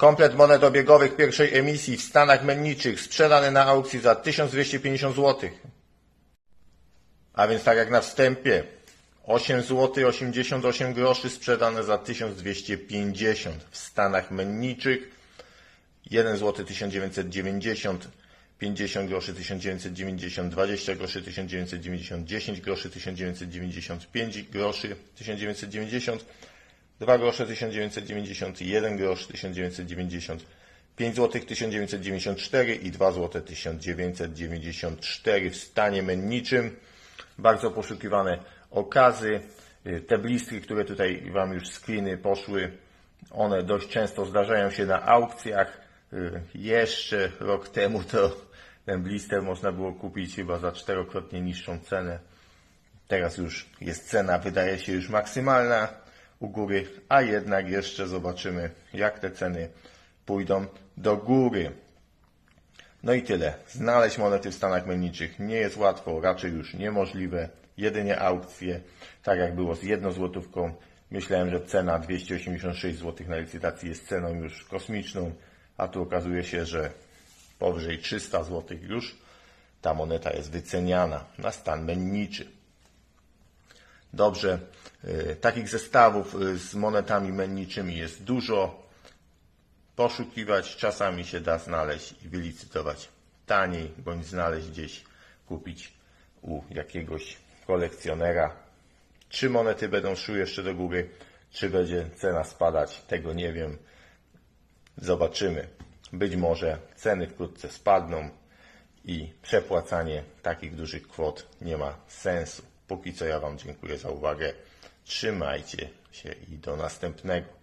Komplet monet obiegowych pierwszej emisji w Stanach Menniczych sprzedany na aukcji za 1250 zł. A więc tak jak na wstępie, 8 zł 88 groszy sprzedane za 1250 w Stanach Menniczych, 1 zł 1990, 50 groszy 1990, 20 groszy 1990, 10 groszy 1990, 5 groszy 1990, 2 grosze 1990, 1 grosz 1990, 5 zł 1994 i 2 zł 1994 w stanie menniczym. Bardzo poszukiwane okazy. Te blistry, które tutaj Wam już screeny poszły, one dość często zdarzają się na aukcjach. Jeszcze rok temu to ten blister można było kupić chyba za czterokrotnie niższą cenę. Teraz już jest cena, wydaje się już maksymalna u góry, a jednak jeszcze zobaczymy, jak te ceny pójdą do góry. No i tyle. Znaleźć monety w Stanach Menniczych nie jest łatwo, raczej już niemożliwe. Jedynie aukcje, tak jak było z jedną złotówką. Myślałem, że cena 286 zł na licytacji jest ceną już kosmiczną, a tu okazuje się, że powyżej 300 zł już ta moneta jest wyceniana na stan menniczy. Dobrze, y, takich zestawów y, z monetami menniczymi jest dużo. Poszukiwać czasami się da znaleźć i wylicytować taniej, bądź znaleźć gdzieś, kupić u jakiegoś kolekcjonera. Czy monety będą szły jeszcze do góry, czy będzie cena spadać, tego nie wiem. Zobaczymy. Być może ceny wkrótce spadną i przepłacanie takich dużych kwot nie ma sensu. Póki co ja Wam dziękuję za uwagę. Trzymajcie się i do następnego.